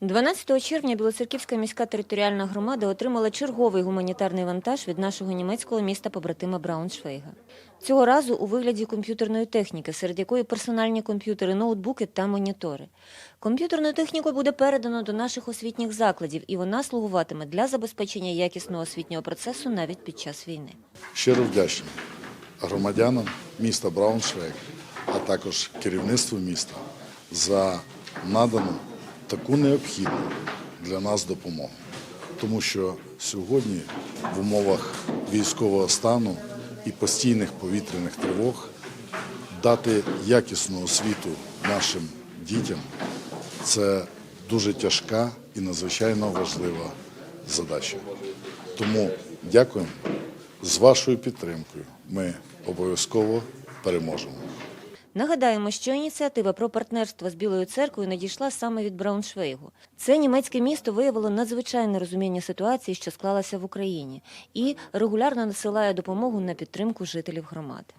12 червня Білоцерківська міська територіальна громада отримала черговий гуманітарний вантаж від нашого німецького міста побратима Брауншвейга. Цього разу у вигляді комп'ютерної техніки, серед якої персональні комп'ютери, ноутбуки та монітори. Комп'ютерну техніку буде передано до наших освітніх закладів, і вона слугуватиме для забезпечення якісного освітнього процесу навіть під час війни. Щиро вдячний громадянам міста Брауншвейг, а також керівництву міста за надану таку необхідну для нас допомогу. Тому що сьогодні в умовах військового стану і постійних повітряних тривог дати якісну освіту нашим дітям це дуже тяжка і надзвичайно важлива задача. Тому дякуємо. З вашою підтримкою ми обов'язково переможемо. Нагадаємо, що ініціатива про партнерство з Білою церквою надійшла саме від Брауншвейгу. Це німецьке місто виявило надзвичайне розуміння ситуації, що склалася в Україні, і регулярно насилає допомогу на підтримку жителів громади.